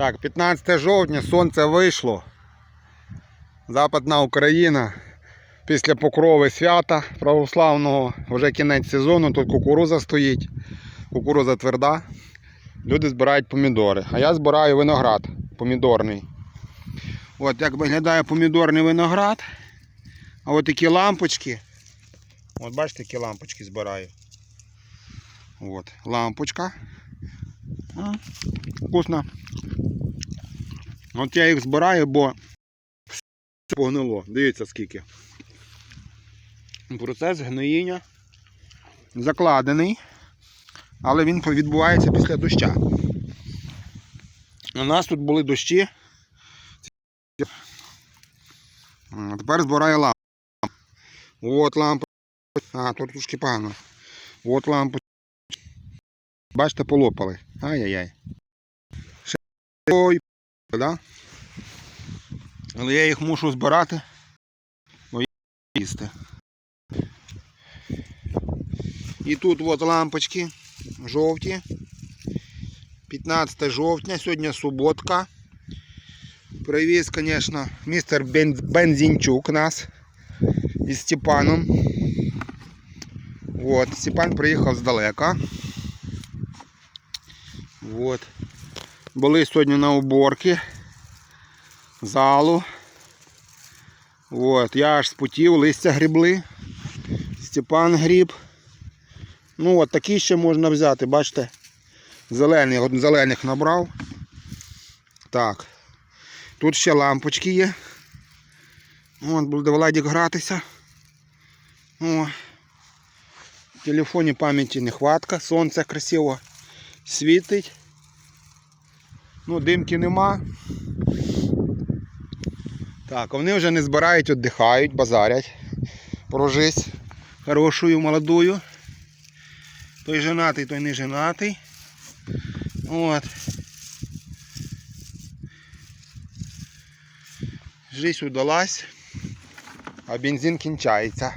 Так, 15 жовтня, сонце вийшло. Западна Україна. Після покрови свята православного, вже кінець сезону, тут кукуруза стоїть, кукуруза тверда. Люди збирають помідори. А я збираю виноград помідорний. От як виглядає помідорний виноград. А от такі лампочки. От бачите, які лампочки збираю. От, лампочка. Вкусно. От я їх збираю, бо все погнило. Дивіться скільки. Процес гноїння закладений, але він відбувається після доща. У нас тут були дощі. Тепер збираю лампу. От лампа. А, тут трошки погано. От лампу. Бачите, полопали. Ай-яй-яй. Ще да? Але я їх мушу збирати, бо їсти. І тут от лампочки жовті. 15 жовтня, сьогодні суботка. Привіз, звісно, містер Бензінчук нас із Степаном. От, Степан приїхав здалека. От. Були сьогодні на уборці залу. От, я аж спотів, листя грібли. Степан гріб. Ну от такі ще можна взяти, бачите? Зелений, зелених набрав. Так. Тут ще лампочки є. От, буде Владик гратися. О. В телефоні пам'яті нехватка, сонце красиво світить. Ну, димки нема. Так, вони вже не збирають, віддихають, базарять. Прожись хорошою, молодою. Той женатий, той не женатий. От. Жизнь удалась, а бензин кінчається.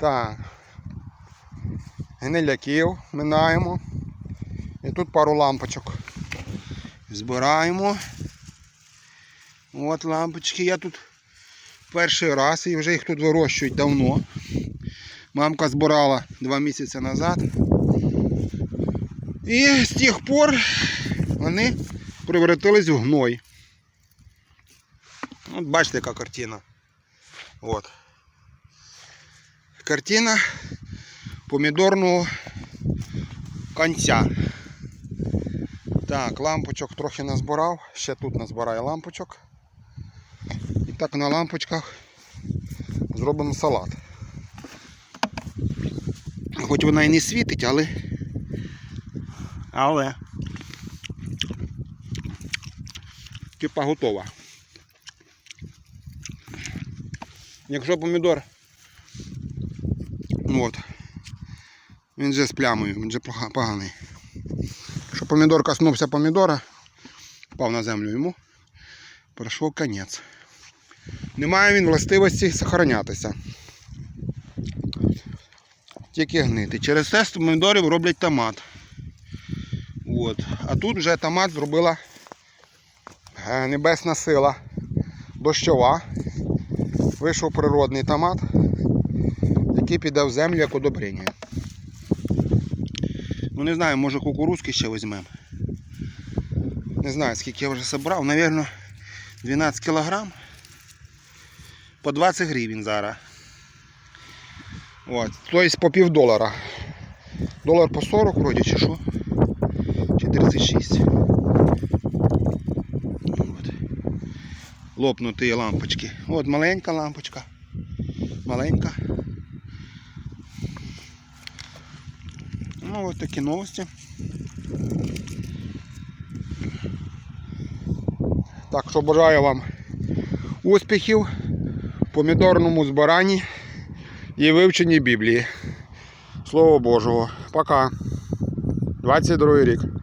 Так. Гниляків минаємо. І тут пару лампочок. Збираємо. От лампочки. Я тут перший раз і вже їх тут вирощують давно. Мамка збирала два місяці назад. І з тих пор вони превратились в гной. От бачите, яка картина. От. Картина помідорного конця. Так, лампочок трохи назбирав, ще тут назбираю лампочок. І так на лампочках зробимо салат. Хоч вона і не світить, але. Але. Типа готова. Якщо помідор. ну От. Він вже з плямою, він вже поганий. Якщо помідор коснувся помідора, впав на землю йому, пройшов конець. Немає він властивості сохранятися. Тільки гнити. Через те з помідорів роблять томат. От. А тут вже томат зробила е, небесна сила дощова. Вийшов природний томат, який піде в землю як удобрення. Ну не знаю, може кукурузки ще візьмемо. Не знаю, скільки я вже зібрав. Навірно, 12 кілограм. По 20 гривень зараз. От, тобто по пів долара. Долар по 40 вроді чи що? Чи 36. От. Лопнуті лампочки. От маленька лампочка. Маленька. Ну, вот такі новості. Так що бажаю вам успіхів в помідорному збиранні і вивченні Біблії. Слово Божого. Пока. 22 рік.